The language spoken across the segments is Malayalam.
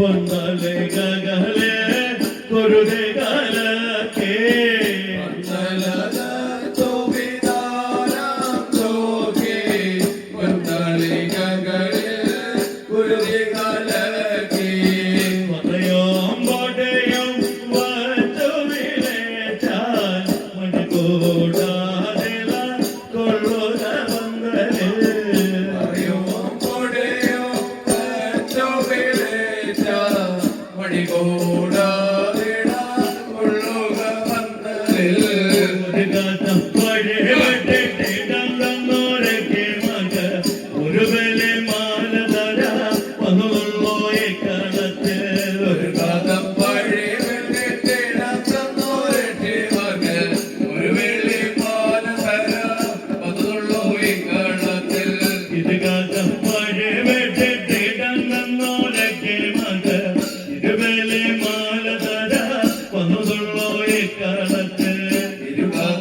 बंद ഒരു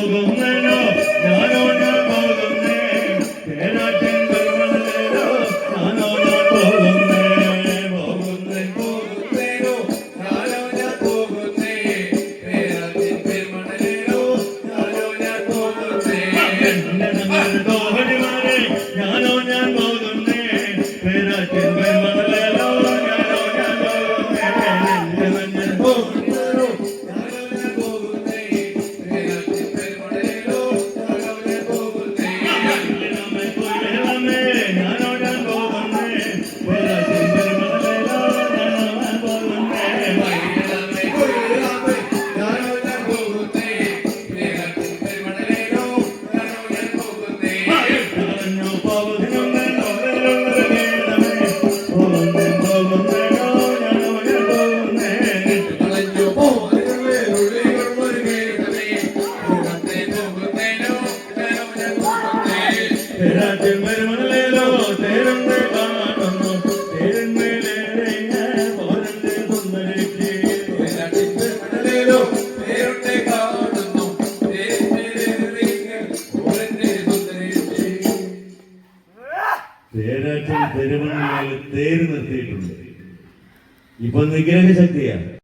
Amen. തേരാറ്റം തെരുവങ്ങളിൽ തേര് നിർത്തിയിട്ടുണ്ട്. ഇപ്പൊ നിഗ്രഹ ശക്തിയാണ്